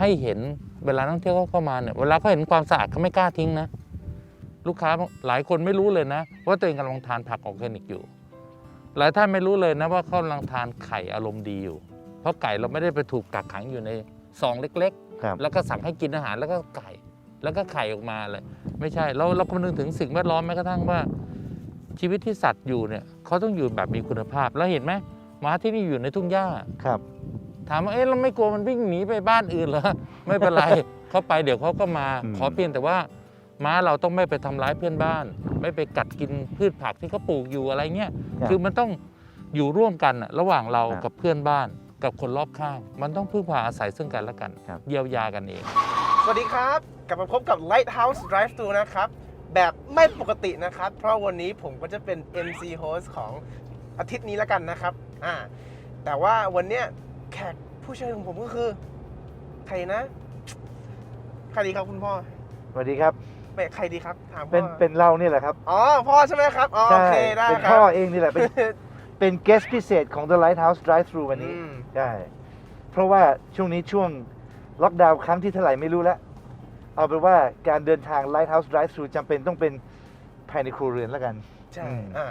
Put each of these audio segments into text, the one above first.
ให้เห็นเวลานักท่องเที่ยวเขาเข้ามาเนี่ยเวลาเขาเห็นความสะอาดเขาไม่กล้าทิ้งนะ ลูกค้าหลายคนไม่รู้เลยนะ ว่าตัวเองกำลังทานผักออร์แกนิกอยู่ หลายท่านไม่รู้เลยนะว่าเขากำลังทานไข่อารมณ์ดีอยู่ เพราะไก่เราไม่ได้ไปถูกกักขังอยู่ในซองเล็กครับๆแล้วก็สั่งให้กินอาหารแล้วก็ไก่แล้วก็ไข่ออกมาเลย ไม่ใช่เราเราคำนึงถึงสิ่งแวดล้อมแม้กระทั่งว่า ชีวิตที่สัตว์อยู่เนี่ยเขาต้องอยู่แบบมีคุณภาพแล้วเห็นไหมหมาที่นี่อยู่ในทุ่งหญ้าครับ ถามว่าเอ๊ะเราไม่กลัวมันวิ่งหนีไปบ้านอื่นเหรอไม่เป็นไรเขาไปเดี๋ยวเขาก็มาอืมขอเพียงแต่ว่าม้าเราต้องไม่ไปทำร้ายเพื่อนบ้าน ไม่ไปกัดกินพืชผักที่เขาปลูกอยู่อะไรเงี้ยคือมันต้องอยู่ร่วมกันน่ะระหว่างเราครับกับเพื่อนบ้าน กับคนรอบข้าง มันต้องพึ่งพาอาศัยซึ่งกันและกันครับเยียวยากันเอง สวัสดีครับกลับมาพบกับ Lighthouse Drive Thru นะครับแบบไม่ปกตินะครับ เพราะวันนี้ผมก็จะเป็น MC host ของอาทิตย์นี้แล้วกันนะครับอ่าแต่ว่าวันเนี้ย แขกผู้เชิญของผมก็คือ ใครนะใครดีครับคุณพ่อสวัสดีครับไม่ใครดีครับ ถามพ่อเป็นเป็นเรานี่แหละครับอ๋อพ่อใช่ไหมครับอ๋อโอเคได้เป็นครัพ่อบเองนี่แหละ เป็นเป็น guest พิเศษของ The Lighthouse Drive Thru วันนี้ อืมใช่ เพราะว่าช่วงนี้ช่วงล็อกดาวน์ครั้งที่เท่าไหร่ไม่รู้แล้วเอาเป็นว่าการเดินทาง Lighthouse Drive Thru จำเป็นต้องเป็นภายในครัวเรือนแล้วกัน ใช่อืม อ่า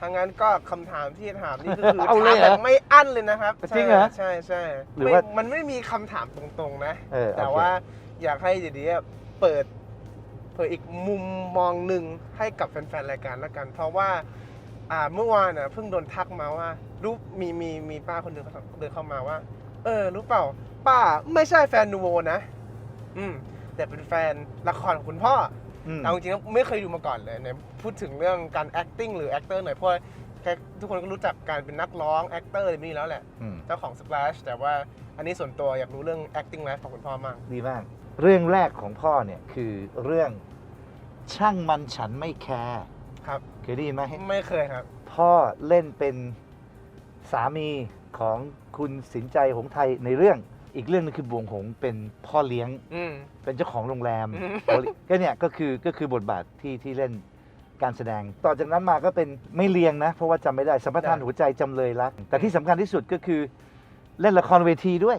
ทางนั้นก็คำถามที่จะถามนี่ก็คือเอาเลยถามเหรอแบบไม่อั้นเลยนะครับจริงเหรอใช่ใช่หรือไม่ว่ามันไม่มีคำถามตรงๆนะ เออแต่โอเคว่าอยากให้เดี๋ยวนี้เปิดเผยอีกมุมมองหนึ่งให้กับแฟนๆรายการแล้วกัน เพราะว่าอ่าเมื่อวานน่ะเพิ่งโดนทักมาว่ารู้มีมีมีป้าคนหนึ่งเขาเดินเข้ามาว่า เออรู้เปล่า ป้าไม่ใช่แฟนนูโวนะ อืมแต่เป็นแฟนละครของคุณพ่ออืม เอาจริงๆแล้วไม่เคยดูมาก่อนเลยเนี่ยพูดถึงเรื่องการ acting หรือ actor หน่อยเพราะว่าแค่ทุกคนก็รู้จักการเป็นนักร้อง actor อะไรนี้แล้วแหละ อืมเจ้าของ Splash แต่ว่าอันนี้ส่วนตัวอยากรู้เรื่อง acting life ของคุณพ่อมาก ดีมาก เรื่องแรกของพ่อเนี่ยคือเรื่องช่างมันฉันไม่แคร์ครับ เคยได้ยินไหมไม่เคยครับ พ่อเล่นเป็นสามีของคุณสินใจหงส์ไทยในเรื่อง อีกเรื่องหนึงคือบวงหงส์เป็นพ่อเลี้ยงอืม เป็นเจ้าของโรงแรมอืม ก็เนี่ยก็คือก็คือบทบาทที่ที่เล่นการแสดง ต่อจากนั้นมาก็เป็นไม่เลียงนะ เพราะว่าจำไม่ได้สัมปทานหัวใจจำเลยรักแต่ที่สำคัญที่สุดก็คือเล่นละครเวทีด้วย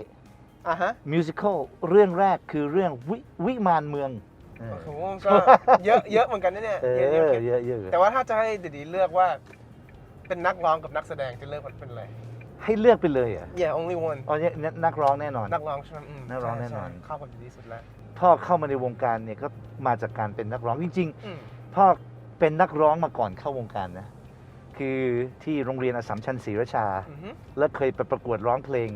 อะฮะมิวสิควลเรื่องแรกคือเรื่องวิวิมานเมืองเออโอ้โหก็เยอะเยอะเหมือนกันนะเนี่ยเออเยอะเยเยอะอะเยอะเยอะแต่ว่าถ้าจะให้เดดีเลือกว่า เป็นนักร้องกับนักแสดงจะเลือกเป็นอะไร ให้เลือกไปเลยเหรอะ Yeah only one อ๋อเนี่ยนักร้องแน่นอน นักร้องใช่ไหมมนักร้องใช่แน่นอน ใช่เข้ากับดีที่สุดแล้วพ่อเข้ามาในวงการเนี่ยก็มาจากการเป็นนักร้องจริง อืมๆ พ่อเป็นนักร้องมาก่อนเข้าวงการนะ คือที่โรงเรียนอสสัมชัญศรีราชา อือฮึแล้วเคยไปประกวดร้องเพลง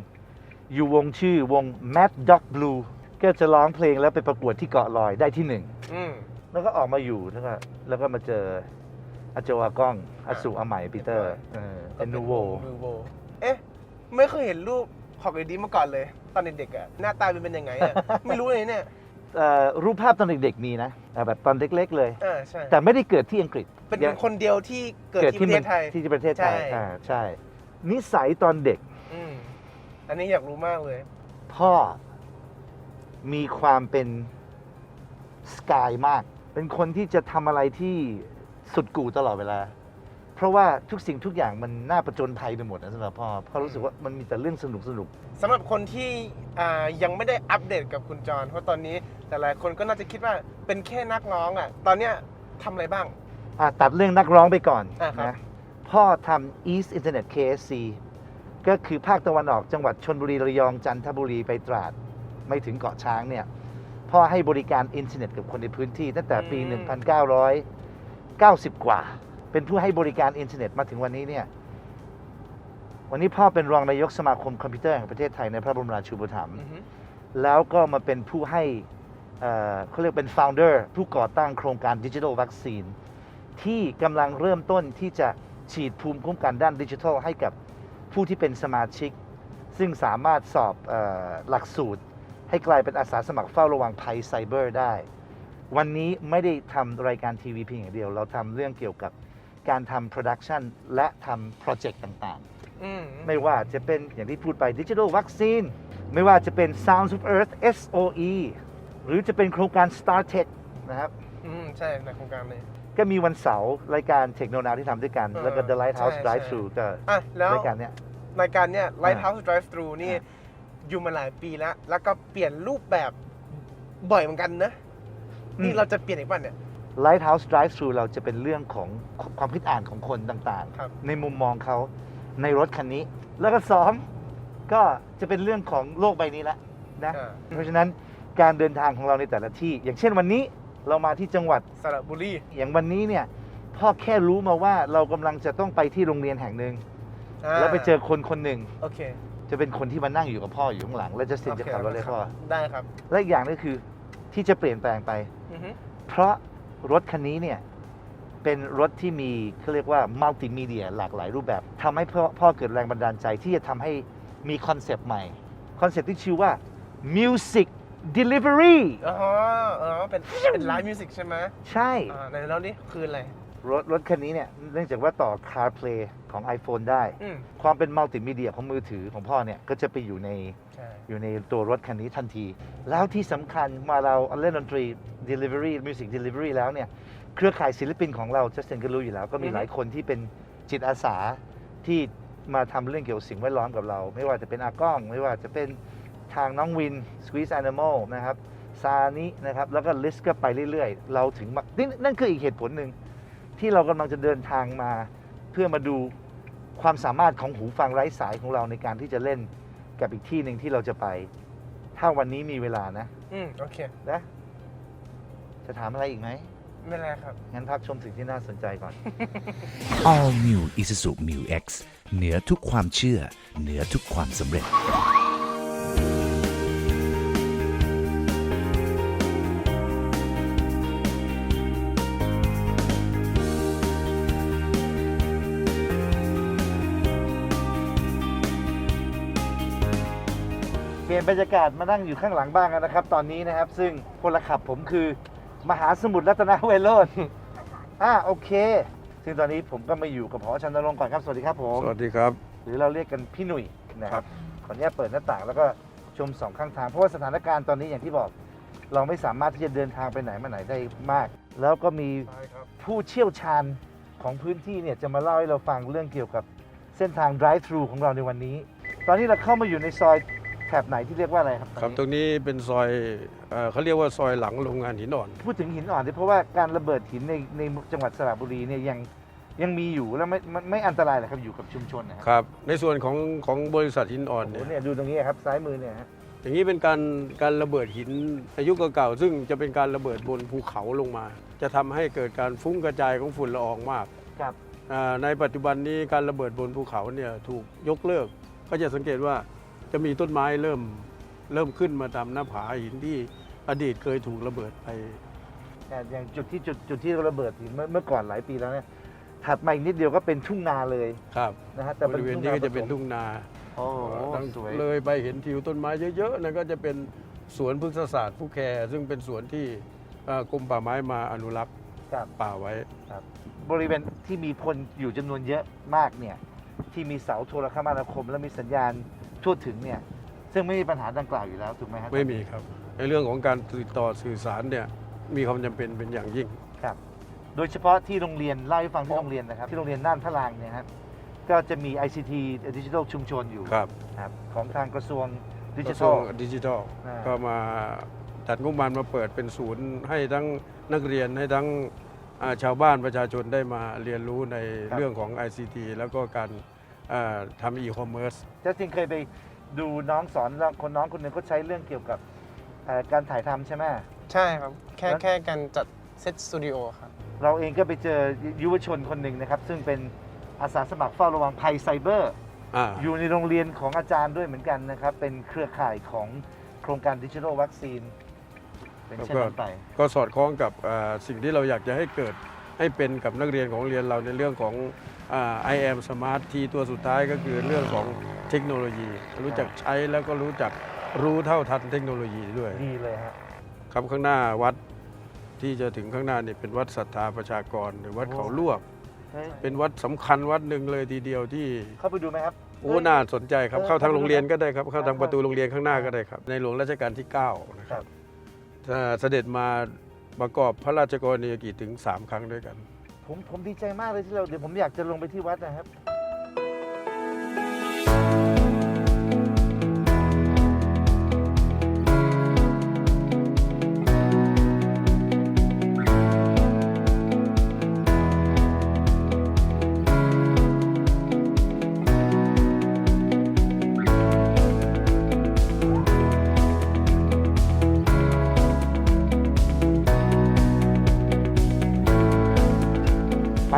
อยู่วงชื่อวง Mad Dog Blue ก็จะร้องเพลงแล้วไปประกวดที่เกาะลอยได้ที่หนึ่ง อืม แล้วก็ออกมาอยู่แล้วก็แล้วก็มาเจออาโจอากล้องอาสุอาใหม่ปีเตอร์เออเป็นนูโว นูโวเอ๊ะ ไม่เคยเห็นรูปของเอดีมาก่อนเลย ตอนเด็กๆอะหน้าตาเป็นยังไงอะไม่รู้เลยเนี่ยเอ่อรูปภาพตอนเด็กๆมีนะเอ่อแบบตอนเล็กๆเลยเออใช่แต่ไม่ได้เกิดที่อังกฤษเป็นยังคนเดียวที่เกิดที่ประเทศไทย ที่ประเทศไทยใช่ อ่าใช่ นิสัยตอนเด็กอืมอันนี้อยากรู้มากเลย พ่อมีความเป็นสกายมาก เป็นคนที่จะทำอะไรที่สุดกู่ตลอดเวลา เพราะว่าทุกสิ่งทุกอย่างมันน่าประจนภัยไปหมดนะสำหรับพ่อพ่อรู้สึกว่ามันมีแต่เรื่องสนุกสนุกสำหรับคนที่อ่ายังไม่ได้อัปเดตกับคุณจรเพราะตอนนี้แต่หลายคนก็น่าจะคิดว่าเป็นแค่นักร้องอะตอนเนี้ยทำอะไรบ้าง อะตัดเรื่องนักร้องไปก่อนอะครับ นะพ่อทำ East Internet KSC ก็คือภาคตะวันออกจังหวัดชนบุรีระยองจันทบุรีไปตราด ไม่ถึงเกาะช้างเนี่ยพ่อให้บริการอินเทอร์เน็ตกับคนในพื้นที่ตั้งแต่ปี1990 กว่า เป็นผู้ให้บริการอินเทอร์เน็ตมาถึงวันนี้เนี่ย วันนี้พ่อเป็นรองนายกสมาคมคอมพิวเตอร์แห่งประเทศไทยในพระบรมราชูปถัมภ์อือฮึแล้วก็มาเป็นผู้ให้เอ่อเขาเรียกเป็น founder ผู้ก่อตั้งโครงการดิจิทัลวัคซีนที่กำลังเริ่มต้นที่จะฉีดภูมิคุ้มกันด้านดิจิทัลให้กับผู้ที่เป็นสมาชิก ซึ่งสามารถสอบเออหลักสูตร ให้กลายเป็นอาสาสมัครเฝ้าระวังภัยไซเบอร์ได้ วันนี้ไม่ได้ทำรายการทีวีเพียงอย่างเดียว เราทำเรื่องเกี่ยวกับ การทำโปรดักชันและทำโปรเจกต์ต่างๆอืมไม่ว่าจะเป็นอย่างที่พูดไปดิจิทัลวัคซีนไม่ว่าจะเป็น Sounds of Earth SOE หรือจะเป็นโครงการ Star Tech นะครับ อืมใช่ในโครงการเลยก็มีวันเสาร์รายการเทคโนโลยีที่ทำด้วยกัน เออแล้วก็ The Lighthouse ใช่ Drive ใช่ Thru ก็อะแล้วรายการเนี้ย รายการเนี้ย Lighthouse Drive Thru นี่อยู่มาหลายปีแล้ว แล้วก็เปลี่ยนรูปแบบบ่อยเหมือนกันนะ นี่เราจะเปลี่ยนอีกป่ะเนี่ย Lighthouse Drive Thru เราจะเป็นเรื่องของความคิดอ่านของคนต่างครับ ๆ ในมุมมองเขาในรถคันนี้ แล้วก็สองก็จะเป็นเรื่องของโลกใบนี้ละนะ อ่าเพราะฉะนั้นการเดินทางของเราในแต่ละที่ อย่างเช่นวันนี้เรามาที่จังหวัด สระบุรี อย่างวันนี้เนี่ยพ่อแค่รู้มาว่าเรากำลังจะต้องไปที่โรงเรียนแห่งหนึ่งาแล้วไปเจอคนคนหนึ่ง โอเค จะเป็นคนที่มานั่งอยู่กับพ่ออยู่ข้างหลัง แล้วจะสินจะขับรถเลยพ่อได้ครับ และอีกอย่างก็คือที่จะเปลี่ยนแปลงไป อือฮึเพราะ รถคันนี้เนี่ยเป็นรถที่มีเขาเรียกว่ามัลติมีเดียหลากหลายรูปแบบทำให้พ่อพ่อเกิดแรงบันดาลใจที่จะทำให้มีคอนเซปต์ใหม่ คอนเซปต์ที่ชื่อว่า Music Delivery อ๋ออ๋อเป็นเป็นไลฟ์มิวสิกใช่ไหมใช่ อ่าในแล้วนี่คืออะไร รถรถคันนี้เนี่ยเนื่องจากว่าต่อ CarPlay ของ iPhone ได้ อืมความเป็นมัลติมีเดียของมือถือของพ่อเนี่ยก็จะไปอยู่ในใช่อยู่ในตัวรถคันนี้ทันที แล้วที่สำคัญมาเราเล่นดนตรี delivery music delivery แล้วเนี่ย เครือข่ายศิลปินของเราจัสตินก็รู้อยู่แล้ว ก็มีอือฮึหลายคนที่เป็นจิตอาสาที่มาทำเรื่องเกี่ยวกับสิ่งแวดล้อมกับเรา ไม่ว่าจะเป็นอากล้อง ไม่ว่าจะเป็นทางน้องวิน Squeeze Animal นะครับซานินะครับ แล้วก็ลิสต์ก็ไปเรื่อยๆ เราถึงมานี่นั่นคืออีกเหตุผลหนึ่ง ที่เรากำลังจะเดินทางมา เพื่อมาดูความสามารถของหูฟังไร้สายของเราในการที่จะเล่นกับอีกที่หนึ่งที่เราจะไป ถ้าวันนี้มีเวลานะอืมโอเค นะจะถามอะไรอีกไหมไม่เป็นไรครับ งั้นพักชมสิ่งที่น่าสนใจก่อน All New Isuzu Mu X เหนือทุกความเชื่อ เหนือทุกความสำเร็จ บรรยากาศมานั่งอยู่ข้างหลังบ้างกันนะครับ ตอนนี้นะครับ ซึ่งพลขับผมคือมหาสมุทรรัตนเวโรธอ่าโอเค ซึ่งตอนนี้ผมก็มาอยู่กับพอชันนรงค์ก่อนครับสวัสดีครับผม สวัสดีครับ หรือเราเรียกกันพี่หนุ่ยนะคครัรับบขออนุญาตเปิดหน้าต่างแล้วก็ชมสองข้างทาง เพราะว่าสถานการณ์ตอนนี้อย่างที่บอก เราไม่สามารถที่จะเดินทางไปไหนมาไหนได้มาก แล้วก็มีใช่ครับผู้เชี่ยวชาญของพื้นที่เนี่ยจะมาเล่าให้เราฟังเรื่องเกี่ยวกับเส้นทาง drive thru ของเราในวันนี้ ตอนนี้เราเข้ามาอยู่ในซอย แถบไหนที่เรียกว่าอะไรครับครับตรงนี้เป็นซอยเอ่อเขาเรียกว่าซอยหลังโรงงานหินอ่อน พูดถึงหินอ่อนเนี่ยเพราะว่าการระเบิดหินในในจังหวัดสระบุรีเนี่ยยังยังมีอยู่แล้วไม่ไม่ไม่อันตรายเหรอครับอยู่กับชุมชนนะคครับรับ ในส่วนของของบริษัทหินอ่อนโอ้โหเนี่ย เนี่ยดูตรงนี้ครับซ้ายมือเนี่ยฮะอย่างนี้เป็นการการระเบิดหินอายุเก่าๆซึ่งจะเป็นการระเบิดบนภูเขาลงมา จะทำให้เกิดการฟุ้งกระจายของฝุ่นละอองมากครับอ่าในปัจจุบันนี้การระเบิดบนภูเขาเนี่ยถูกยกเลิก ก็จะสังเกตว่า จะมีต้นไม้เริ่มเริ่มขึ้นมาตามหน้าผาหินที่อดีตเคยถูกระเบิดไป แต่อย่างจุดที่จุดจุดที่ระเบิดหินเมื่อเมื่อก่อนหลายปีแล้วเนี่ยถัดมาอีกนิดเดียวก็เป็นทุ่งนาเลยครับนะฮะแต่บเป็นริเวณทุ่งนี้นาก็จะเป็นทุ่งนาโอ้โหทั้งสวยเลยไปเห็นทิวต้นไม้เยอะๆนั่นก็จะเป็นสวนพฤกษศาสตร์ผู้แคซึ่งเป็นสวนที่เอ่อกรมป่าไม้มาอนุรักษ์ครับ ป่าไว้ บริเวณที่มีคนอยู่จำนวนเยอะมากเนี่ยที่มีเสาโทรคมนาคม และมีสัญญาณ ทั่วถึงเนี่ยซึ่งไม่มีปัญหาดังกล่าวอยู่แล้วถูกไหมครับไม่มีครับในเรื่องของการติดต่อสื่อสารเนี่ยมีความจำเป็นเป็นอย่างยิ่ง ครับ โดยเฉพาะที่โรงเรียนเล่าให้ฟังที่โรงเรียนนะครับ ที่โรงเรียนน่านพระลางเนี่ยครับก็จะมี ICT Digital ชุมชนอยู่ครับครับของทางกระทรวงดิกจิระทรทัวล งดิจิทัลอ่า ก็มาจัดงบประมาณมาเปิดเป็นศูนย์ให้ทั้งนักเรียนให้ทั้งอ่าชาวบ้านประชาชนได้มาเรียนรู้ในเรื่องของ ICT แล้วก็การอ่า ทำอีคอมเมิร์ซจัสตินเคยไปดูน้องสอนแล้วคนน้องคนหนึ่งเขาใช้เรื่องเกี่ยวกับเอ่อการถ่ายทำใช่ไหม ใช่ครับ แค่แล้ว แค่การจัดเซตสตูดิโอครับเราเองก็ไปเจอยุวชนคนหนึ่งนะครับ ซึ่งเป็นอาสาสมัครเฝ้าระวังภัยไซเบอร์ อ่าอยู่ในโรงเรียนของอาจารย์ด้วยเหมือนกันนะครับ เป็นเครือข่ายของโครงการดิจิทัลวัคซีน เป็นเช่นนั้นไป ก็สอดคล้องกับอ่าสิ่งที่เราอยากจะให้เกิดให้เป็นกับนักเรียนของโรงเรียนเราในเรื่องของอ่า I am smart ที่ตัวสุดท้ายก็คือเรื่องของเทคโนโลยี รู้จักใช้แล้วก็รู้จักรู้เท่าทันเทคโนโลยีด้วยดีเลยฮะครับข้างหน้าวัดที่จะถึงข้างหน้านี่เป็นวัดศรัทธาประชากร หรือวัดโอ้เขาลวกเฮ้ยเป็นวัดสำคัญวัดหนึ่งเลยทีเดียวที่เข้าไปดูไหมครับโอ้น่าสนใจครับเออเข้าทางโรงเรียนก็ได้ครับเข้าเข้าทางประตูโรงเรียนข้างหน้าก็ได้ครับ ในหลวงรัชกาลที่9นะคครัรับบถ้าเสด็จมาประกอบพระราชกรณียกิจถึง 3 ครั้งด้วยกัน ผมผมดีใจมากเลยที่เราเดี๋ยวผมอยากจะลงไปที่วัดนะครับ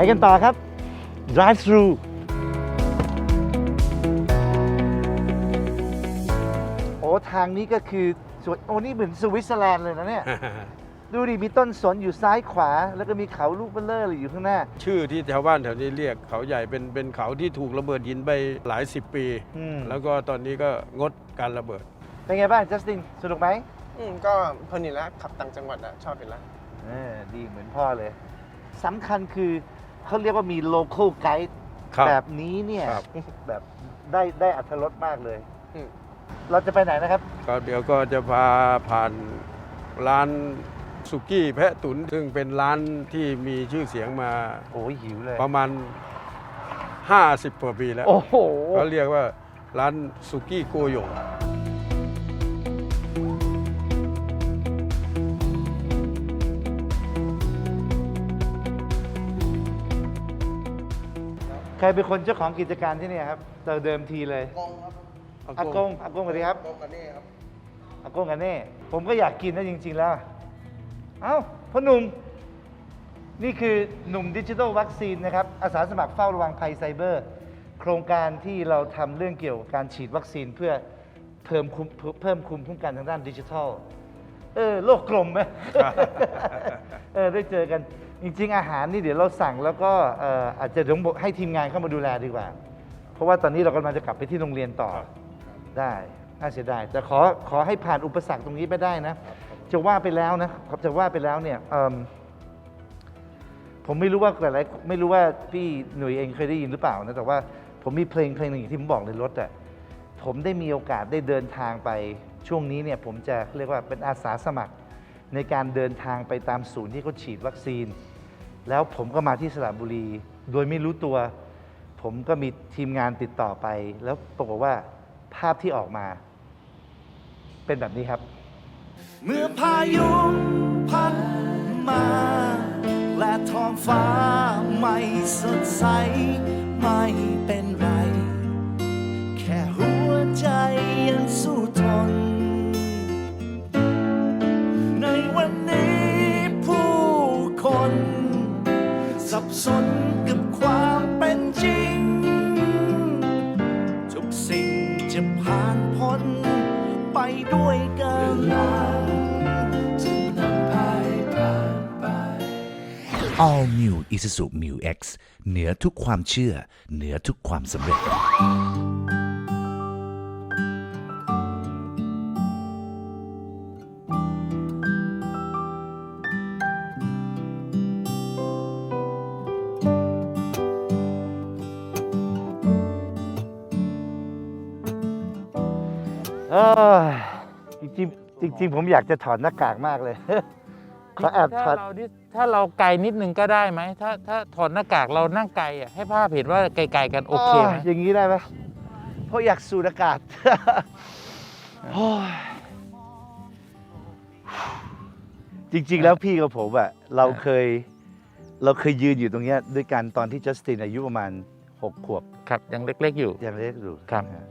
กันต่อครับ drive thru โอ้ทางนี้ก็คือสวนโอ้นี่เหมือนสวิตเซอร์แลนด์เลยนะเนี่ย ดูดิมีต้นสนอยู่ซ้ายขวา แล้วก็มีเขาลูกเบลเลอร์เลยอยู่ข้างหน้า ชื่อที่ชาวบ้านแถวนี้เรียกเขาใหญ่เป็นเป็นเขาที่ถูกระเบิดหินไปหลายสิบปี อืม แล้วก็ตอนนี้ก็งดการระเบิด เป็นไงบ้างจัสตินสนุกไหมอืมก็เพลินอยู่แล้วขับต่างจังหวัดอะชอบอยู่แล้ว เออดีเหมือนพ่อเลยสำคัญคือ เขาเรียกว่ามี local guide ครับ แบบนี้เนี่ยครับ แบบได้ได้อัธรสมากเลยอืม เราจะไปไหนนะครับ ก็เดี๋ยวก็จะพาผ่านร้านสุกี้แพะตุนซึ่งเป็นร้านที่มีชื่อเสียงมาโอ้ยหิวเลย ประมาณ 50กว่าปีแล้วโอ้โห เขาเรียกว่าร้านสุกี้โกโย ใครเป็นคนเจ้าของกิจการที่เนี่ยครับแต่เดิมทีเลยอากงอากงสวัสดีครับอากงกันเน่ผมก็อยากกินนะจริง ๆ แล้ว เอ้าพ่อหนุ่ม นี่คือหนุ่มดิจิทัลวัคซีนนะครับอาสาสมัครเฝ้าระวังภัยไซเบอร์ โครงการที่เราทำเรื่องเกี่ยวกับการฉีดวัคซีนเพื่อเพิ่มคุมเพิ่มคุมคุ้มกันทางด้านดิจิทัล เออ โลกกลมไหมเออได้เจอกัน จริงๆอาหารนี่เดี๋ยวเราสั่งแล้วก็เอ่ออาจจะต้องบอกให้ทีมงานเข้ามาดูแลดีกว่า เพราะว่าตอนนี้เรากำลังจะกลับไปที่โรงเรียนต่อได้น่าเสียดายแต่ขอขอให้ผ่านอุปสรรคตรงนี้ไปได้นะ จะว่าไปแล้วนะครับจะว่าไปแล้วเนี่ยเอิ่มผมไม่รู้ว่าหลายๆไม่รู้ว่าพี่หนุ่ยเองเคยได้ยินหรือเปล่านะแต่ว่าผมมีเพลงเพลงหนึ่งที่ผมบอกในรถอะผมได้มีโอกาสได้เดินทางไปช่วงนี้เนี่ยผมจะเรียกว่าเป็นอาสาสมัครในการเดินทางไปตามศูนย์ที่เขาฉีดวัคซีน แล้วผมก็มาที่สระบุรี โดยไม่รู้ตัว ผมก็มีทีมงานติดต่อไป แล้วปรากฏว่าภาพที่ออกมา เป็นแบบนี้ครับ เมื่อพายุพัดมา และท้องฟ้าไม่สดใส ไม่เป็นไร สนกับความเป็นจริง ทุกสิ่งจะผ่านพ้นไปด้วยกันจะนำพายผ่านไป All New Isuzu Mu X เหนือทุกความเชื่อ เหนือทุกความสำเร็จ เออจริงๆจริง ๆ ผมอยากจะถอดหน้ากากมากเลย ขอแอบถอถ้าด เราดิถ้าเราไกลนิดนึงก็ได้ไหมถ้าถ้าถอดหน้ากากเรานั่งไกลอะให้ภาพเห็นว่าไกลๆกันโอเคไหมอย่างนี้ได้ไหมเพราะอยากสูดอากาศ โอ้ยจริง ๆ แล้วพี่กับผมอะเราเคย เราเคยยืนอยู่ตรงเนี้ยด้วยกันตอนที่จัสตินอายุประมาณ6ขวบ ครับยังเล็กๆอยู่ ยังเล็กอยู่ครับ นะ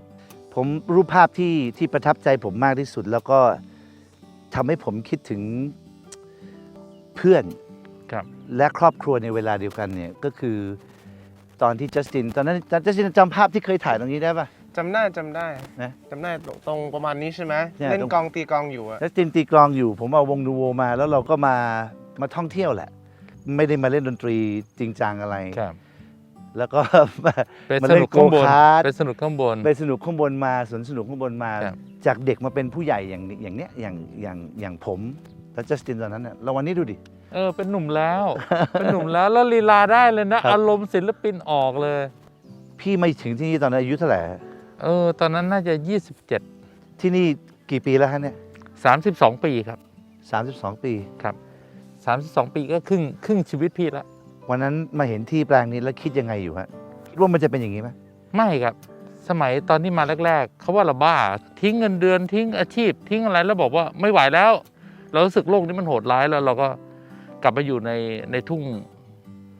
ผมรูปภาพที่ที่ประทับใจผมมากที่สุด แล้วก็ทำให้ผมคิดถึงเพื่อนครับและครอบครัวในเวลาเดียวกันเนี่ยก็คือตอนที่จัสตินตอนนั้นจัสตินจำภาพที่เคยถ่ายตรงนี้ได้ปะจำได้จำได้นะจำได้ตรงตรงประมาณนี้ใช่ไหมเนี่ยเล่นตรงกองตีกองอยู่อะจัสตินตีกลองอยู่ ผมเอาวงดูโวมา แล้วเราก็มามาท่องเที่ยวแหละ ไม่ได้มาเล่นดนตรีจริงจังอะไรครับ แล้วก็มาไปมาสเล่นนุกข้างบนโกคาร์ท ไปสนุกข้างบน ไปสนุกข้างบนมาสวนสนุกข้างบนมา ครับ จากเด็กมาเป็นผู้ใหญ่อย่างนี้อย่างเนี้ยอย่างอย่างอย่างผมแล้วจัสตินตอนนั้นเนี่ยเราวันนี้ดูดิ เออเป็นหนุ่มแล้ว เป็นหนุ่มแล้วแล้วลีลาได้เลยนะ ครับ อารมณ์ศิลปินออกเลย พี่ไม่ถึงที่นี่ตอนนั้นอายุเท่าไหร่เออ ตอนนั้นน่าจะ 27 ที่นี่กี่ปีแล้วฮะเนี่ย32 ปีครับ สามสิบสองปีครับ32 ปีก็ครึ่งครึ่งชีวิตพี่ละ วันนั้นมาเห็นที่แปลงนี้แล้วคิดยังไงอยู่ฮะคิดว่ามันจะเป็นอย่างนี้ไหมไม่ครับ สมัยตอนที่มาแรก ๆเขาว่าเราบ้า ทิ้งเงินเดือนทิ้งอาชีพ ทิ้งอะไรแล้วบอกว่าไม่ไหวแล้ว เรารู้สึกโลกนี้มันโหดร้ายแล้วเราก็กลับไปอยู่ในในทุ่ง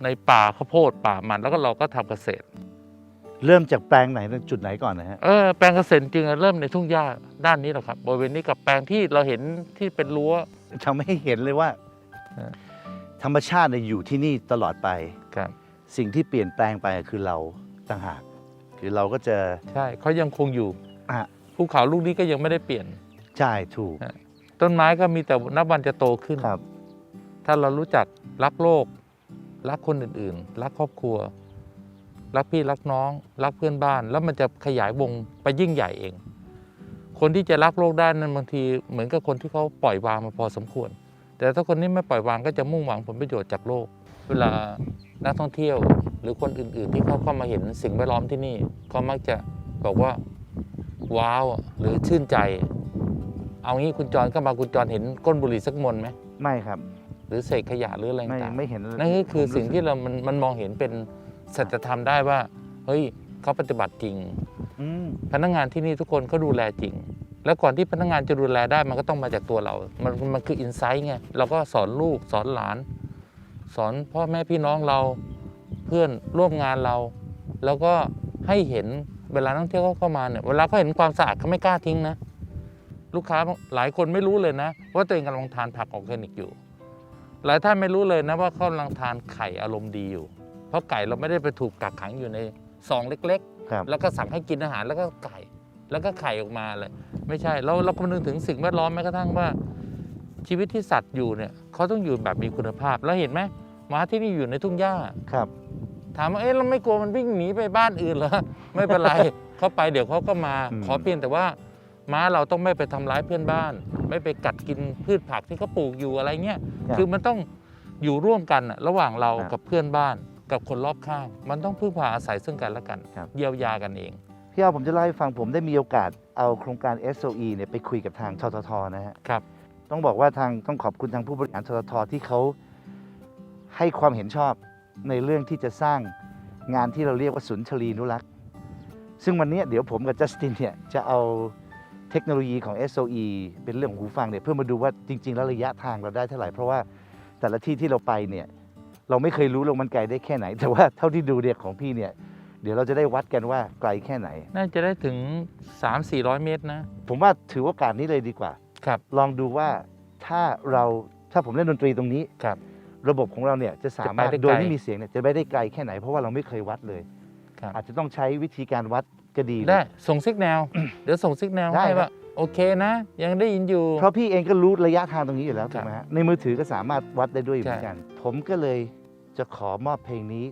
ในป่าข้าวโพดป่ามัน แล้วก็เราก็ทำเกษตร เริ่มจากแปลงไหนจุดไหนก่อนนะฮะเออแปลงเกษตรจริงๆอะเริ่มในทุ่งหญ้าด้านนี้แหละครับบริเวณนี้กับแปลงที่เราเห็นที่เป็นรั้วทำให้เห็นเลยว่าฮะ ธรรมชาติเนี่ยอยู่ที่นี่ตลอดไป ครับ สิ่งที่เปลี่ยนแปลงไปคือเราต่างหาก คือเราก็จะใช่เขายังคงอยู่อะภูเขาลูกนี้ก็ยังไม่ได้เปลี่ยน ใช่ถูก ต้นไม้ก็มีแต่นับวันจะโตขึ้น ครับ ถ้าเรารู้จักรักโลก รักคนอื่นๆ รักครอบครัว รักพี่รักน้อง รักเพื่อนบ้าน แล้วมันจะขยายวงไปยิ่งใหญ่เอง คนที่จะรักโลกได้นั้นบางทีเหมือนกับคนที่เขาปล่อยวางมาพอสมควร แต่ถ้าคนนี้ไม่ปล่อยวางก็จะมุ่งหวังผลประโยชน์จากโลก เวลานักท่องเที่ยว หรือคนอื่นๆ ที่เขาเข้ามาเห็นสิ่งแวดล้อมที่นี่เขามักจะบอกว่าว้าวหรือชื่นใจ เอางี้คุณจรเข้ามาคุณจรเห็นก้นบุหรี่สักมวนไหมไม่ครับ หรือเศษขยะหรืออะไรไม่ต่างๆไม่เห็นนั่นก็คือผมรู้สิ่งที่เรามันมันมองเห็นเป็นสัจธรรมได้ว่า เฮ้ยเขาปฏิบัติจริง อืมพนักงานที่นี่ทุกคนเขาดูแลจริง แล้วก่อนที่พนักงานจะดูแลได้มันก็ต้องมาจากตัวเรา มันมันคืออินไซต์ไง เราก็สอนลูกสอนหลาน สอนพ่อแม่พี่น้องเราเพื่อนร่วมงานเรา แล้วก็ให้เห็นเวลานักท่องเที่ยวเขาเข้ามาเนี่ยเวลาเขาเห็นความสะอาดเขาไม่กล้าทิ้งนะ ลูกค้าหลายคนไม่รู้เลยนะ ว่าตัวเองกำลังทานผักออร์แกนิกอยู่ หลายท่านไม่รู้เลยนะว่าเขากำลังทานไข่อารมณ์ดีอยู่ เพราะไก่เราไม่ได้ไปถูกกักขังอยู่ในซองเล็กๆครับแล้วก็สั่งให้กินอาหารแล้วก็ไก่ แล้วก็ไข่ออกมาเลยไม่ใช่เราเราก็นึกถึงสิ่งแวดล้อมแม้กระทั่งว่า ชีวิตที่สัตว์อยู่เนี่ยเขาต้องอยู่แบบมีคุณภาพแล้วเห็นไหมหมาที่นี่อยู่ในทุ่งหญ้าครับ ถามว่าเอ๊ะเราไม่กลัวมันวิ่งหนีไปบ้านอื่นเหรอไม่เป็นไรเขาไปเดี๋ยวเขาก็มาอืมขอเพียงแต่ว่าม้าเราต้องไม่ไปทำร้ายเพื่อนบ้าน ไม่ไปกัดกินพืชผักที่เขาปลูกอยู่อะไรเงี้ยรับคือมันต้องอยู่ร่วมกันน่ะระหว่างเราครับกับเพื่อนบ้าน กับคนรอบข้าง มันต้องพึ่งพาอาศัยซึ่งกันและกันครับเยียวยากันเอง พี่เอาผมจะเล่าให้ฟังผมได้มีโอกาสเอาโครงการ SOE เนี่ยไปคุยกับทางทททนะฮะครับ ต้องบอกว่าทางต้องขอบคุณทางผู้บริหารทททที่เขาให้ความเห็นชอบในเรื่องที่จะสร้างงานที่เราเรียกว่าศูนย์ชลีนุรักษ์ ซึ่งวันเนี้ยเดี๋ยวผมกับจัสตินเนี่ยจะเอาเทคโนโลยีของ SOE เป็นเรื่องของหูฟังเนี่ยเพื่อมาดูว่าจริง ๆ แล้วระยะทางเราได้เท่าไหร่ เพราะว่าแต่ละที่ที่เราไปเนี่ยเราไม่เคยรู้ลงมันไกลได้แค่ไหน แต่ว่าเท่าที่ดูเนี่ยของพี่เนี่ย เดี๋ยวเราจะได้วัดกันว่าไกลแค่ไหน น่าจะได้ถึง 3-400 เมตรนะ ผมว่าถือโอกาสนี้เลยดีกว่า ครับ ลองดูว่าถ้าเราถ้าผมเล่นดนตรีตรงนี้ ครับ ระบบของเราเนี่ยจะสามารถจะไปได้ไกลโดยไม่มีเสียงเนี่ยจะไปได้ไกลแค่ไหนเพราะว่าเราไม่เคยวัดเลย ครับ อาจจะต้องใช้วิธีการวัดก็ดีเลยได้ส่งสัญญาณเดี๋ยวส่งสัญญาณได้ให้ครับ ว่าโอเคนะ ยังได้ยินอยู่ เพราะพี่เองก็รู้ระยะทางตรงนี้อยู่แล้วครัถูบกไหมฮะในมือถือก็สามารถวัดได้ด้วยเหมือนใช่กัน ผมก็เลยจะขอมอบเพลงนี้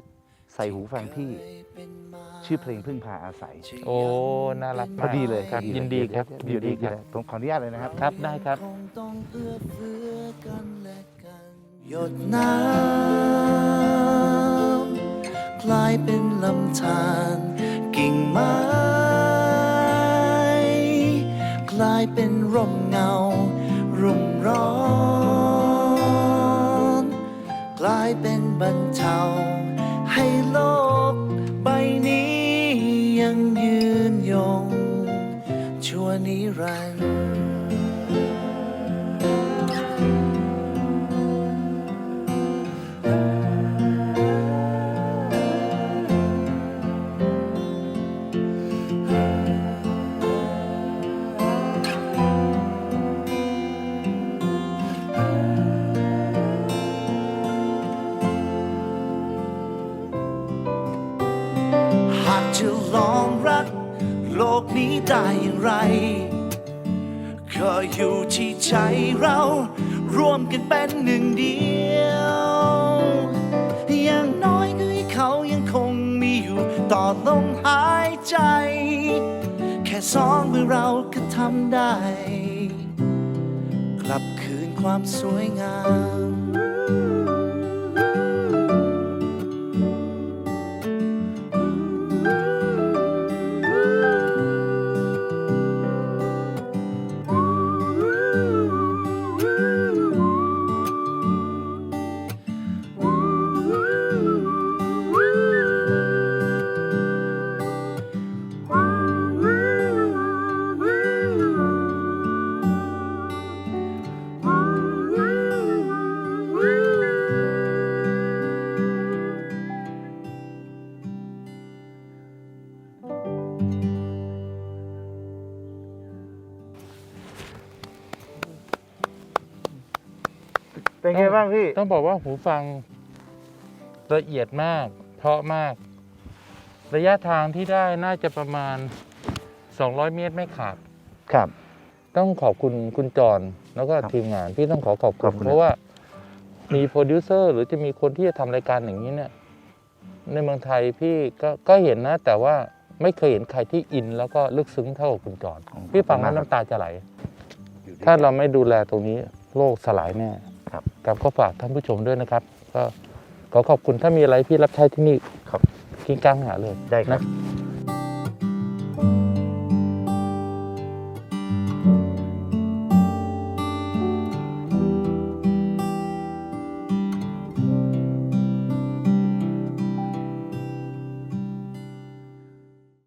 ใส่หูฟังพี่ ชื่อเพลงพึ่งพาอาศัย โอ้ น่ารักพมากอดีเลยครับพอยินดีครับเดี๋ยวยินดีเดี๋ยวครับเดี๋ยวผมขออนุญาตเลยนะครับ ครับ ได้ครับคงต้องเอื้อเฟื้อกันและกันหยดน้ำกลายเป็นลำธารกิ่งไม้กลายเป็นร่มเงา รุ่มร้อน กลายเป็นบรรเทา รันดร์หากจะลองรัก โลกนี้ได้อย่างไร ก็อยู่ที่ใจเรา ร่วมกันเป็นหนึ่งเดียว อย่างน้อยก็ให้เขายังคงมีอยู่ต่อลมหายใจ แค่สองมือเราก็ทำได้ กลับคืนความสวยงาม ต้องบอกว่าหูฟังละเอียดมาก เพราะมาก ระยะทางที่ได้น่าจะประมาณ 200 เมตรไม่ขาด ครับ ต้องขอบคุณคุณจรแล้วก็ครับทีมงานพี่ต้องขอขอบขคุอณบคุณ เพราะว่ามีโปรดิวเซอร์หรือจะมีคนที่จะทำรายการอย่างนี้เนี่ยในเมืองไทยพี่ก็ก็เห็นนะ แต่ว่าไม่เคยเห็นใครที่อิน แล้วก็ลึกซึ้งเท่ากับคุณจรพี่ฟังแล้วน้ำตาจะไหลอยู่ที่ถ้าเราไม่ดูแลตรงนี้โลกสลายแน่ครับ ครับก็ฝากท่านผู้ชมด้วยนะครับ ก็ขอขอบคุณถ้ามีอะไรพี่รับใช้ที่นี่ครับกิ้งก้างหาเลยได้ครับ นะ